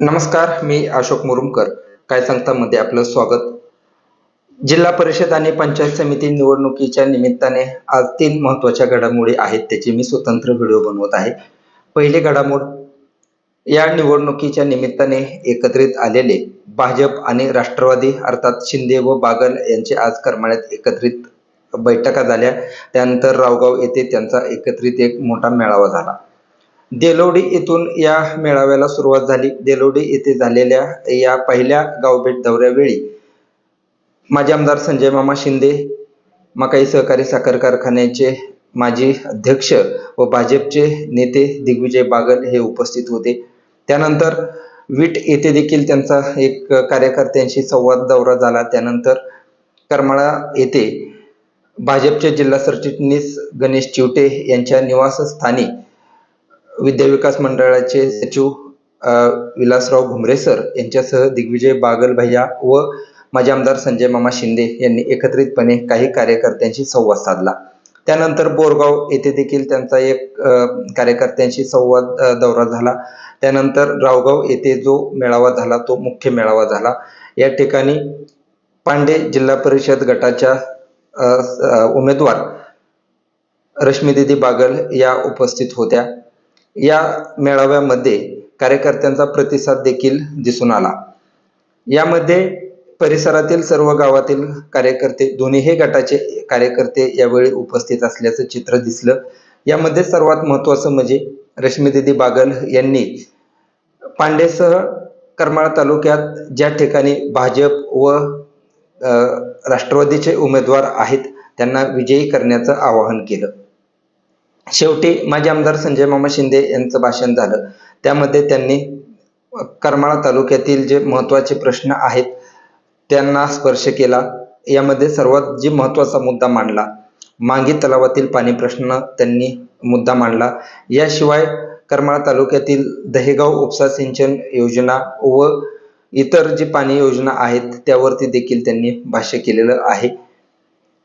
नमस्कार मी अशोक मुरुमकर. काय सांगता मध्ये आपलं स्वागत. जिल्हा परिषद आणि पंचायत समिती निवडणुकीच्या निमित्ताने आज तीन महत्त्वाच्या घडामोडी आहेत त्याची मी स्वतंत्र व्हिडिओ बनवत आहे. पहिली घडामोड या निवडणुकीच्या निमित्ताने एकत्रित आलेले भाजप आणि राष्ट्रवादी अर्थात शिंदे व बागल यांचे आज करमाळ्यात एकत्रित बैठका झाल्या. त्यानंतर रावगाव येथे त्यांचा एकत्रित एक मोठा मेळावा झाला. देलोडी येथून या मेळाव्याला सुरुवात झाली. देलोडी येथे झालेल्या या पहिल्या गावभेट दौऱ्यावेळी माजी आमदार संजय मामा शिंदे मकाई सहकारी साखर कारखान्याचे माजी अध्यक्ष व भाजपचे नेते दिग्विजय बागल हे उपस्थित होते. त्यानंतर विट येथे देखील त्यांचा एक कार्यकर्त्यांशी संवाद दौरा झाला. त्यानंतर करमाळा येथे भाजपचे जिल्हा सरचिटणीस गणेश चिवटे यांच्या निवासस्थानी विद्याविकास मंडळाचे सचिव विलासराव घुमरे सर यांच्यासह दिग्विजय बागल भैया व माजी आमदार संजय मामा शिंदे यांनी एकत्रितपणे काही कार्यकर्त्यांशी संवाद साधला. त्यानंतर बोरगाव येथे देखील त्यांचा एक कार्यकर्त्यांशी संवाद दौरा झाला. त्यानंतर रावगाव येथे जो मेळावा झाला तो मुख्य मेळावा झाला. या ठिकाणी पांडे जिल्हा परिषद गटाच्या उमेदवार रश्मीदिदी बागल या उपस्थित होत्या. या मेळाव्यामध्ये कार्यकर्त्यांचा प्रतिसाद देखील दिसून आला. यामध्ये परिसरातील सर्व गावातील कार्यकर्ते दोन्हीही गटाचे कार्यकर्ते यावेळी उपस्थित असल्याचं चित्र दिसलं. यामध्ये सर्वात महत्त्वाचं म्हणजे रश्मीदिदी बागल यांनी पांडेसह करमाळ तालुक्यात ज्या ठिकाणी भाजप व राष्ट्रवादीचे उमेदवार आहेत त्यांना विजयी करण्याचं आवाहन केलं. शेवटी माजी आमदार संजय मामा शिंदे यांचं भाषण झालं. त्यामध्ये त्यांनी करमाळा तालुक्यातील जे महत्त्वाचे प्रश्न आहेत त्यांना स्पर्श केला. यामध्ये सर्वात जी महत्त्वाचा मुद्दा मांडला मांगी तलावातील पाणी प्रश्न त्यांनी मुद्दा मांडला. याशिवाय करमाळा तालुक्यातील दहेगाव उपसा सिंचन योजना व इतर जी पाणी योजना आहेत त्यावरती देखील त्यांनी भाष्य केलेलं आहे.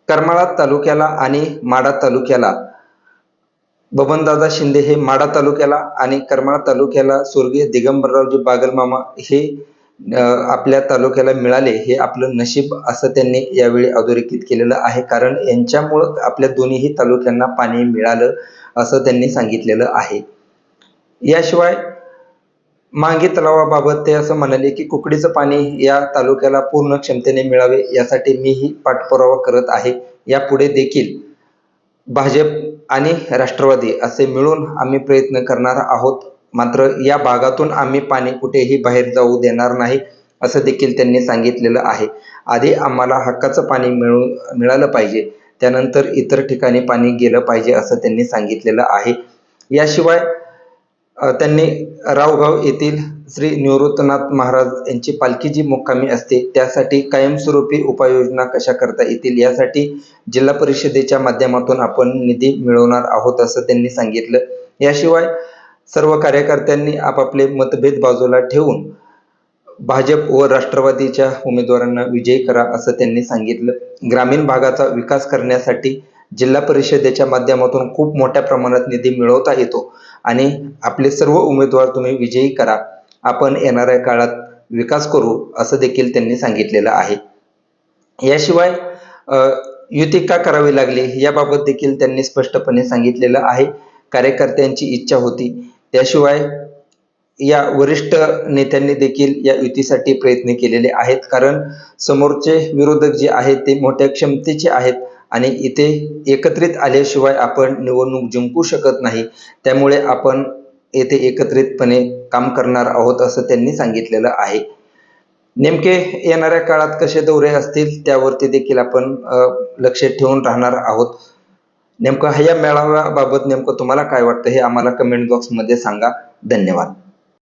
करमाळा तालुक्याला आणि माडा तालुक्याला बबनदादा शिंदे हे माडा तालुक्याला आणि करमाळा तालुक्याला स्वर्गीय दिगंबररावजी बागलमामा हे आपल्या तालुक्याला मिळाले हे आपलं नशीब असं त्यांनी यावेळी अधोरेखित केलेलं आहे. कारण यांच्यामुळं आपल्या दोन्हीही तालुक्यांना पाणी मिळालं असं त्यांनी सांगितलेलं आहे. याशिवाय मांगी तलावाबाबत ते असं म्हणाले की कुकडीचं पाणी या तालुक्याला पूर्ण क्षमतेने मिळावे यासाठी मीही पाठपुरावा करत आहे. यापुढे देखील भाजप आणि राष्ट्रवादी असे मिळून आम्ही प्रयत्न करणार आहोत. मात्र या भागातून आम्ही पाणी कुठेही बाहेर जाऊ देणार नाही असं देखील त्यांनी सांगितलेलं आहे. आधी आम्हाला हक्काचं पाणी मिळू मिळालं पाहिजे. त्यानंतर इतर ठिकाणी पाणी गेलं पाहिजे असं त्यांनी सांगितलेलं आहे. याशिवाय त्यांनी रावगाव येथील श्री निवृत्तनाथ महाराज यांची पालखी जी मुक्कामी असते त्यासाठी कायमस्वरूपी उपाययोजना कशा करता येतील यासाठी जिल्हा परिषदेच्या माध्यमातून आपण निधी मिळवणार आहोत असं त्यांनी सांगितलं. याशिवाय सर्व कार्यकर्त्यांनी आपापले मतभेद बाजूला ठेवून भाजप व राष्ट्रवादीच्या उमेदवारांना विजयी करा असं त्यांनी सांगितलं. ग्रामीण भागाचा विकास करण्यासाठी जिल्हा परिषदेच्या माध्यमातून खूप मोठ्या प्रमाणात निधी मिळवता येतो. आणि आपले सर्व उमेदवार तुम्ही विजयी करा. आपण येणाऱ्या काळात विकास करू असं देखील त्यांनी सांगितलेलं आहे. याशिवाय युती का करावी लागली याबाबत देखील त्यांनी स्पष्टपणे सांगितलेलं आहे. कार्यकर्त्यांची इच्छा होती. त्याशिवाय या वरिष्ठ नेत्यांनी देखील या युतीसाठी प्रयत्न केलेले आहेत. कारण समोरचे विरोधक जे आहेत ते मोठ्या क्षमतेचे आहेत. आणि इथे एकत्रित आल्याशिवाय आपण निवडणूक जिंकू शकत नाही. त्यामुळे आपण येथे एकत्रितपणे काम करणार आहोत असं त्यांनी सांगितलेलं आहे. नेमके येणाऱ्या काळात कसे दौरे असतील त्यावरती देखील आपण लक्ष ठेवून राहणार आहोत. नेमकं ह्या मेळाव्याबाबत नेमकं तुम्हाला काय वाटतं हे आम्हाला कमेंट बॉक्समध्ये सांगा. धन्यवाद.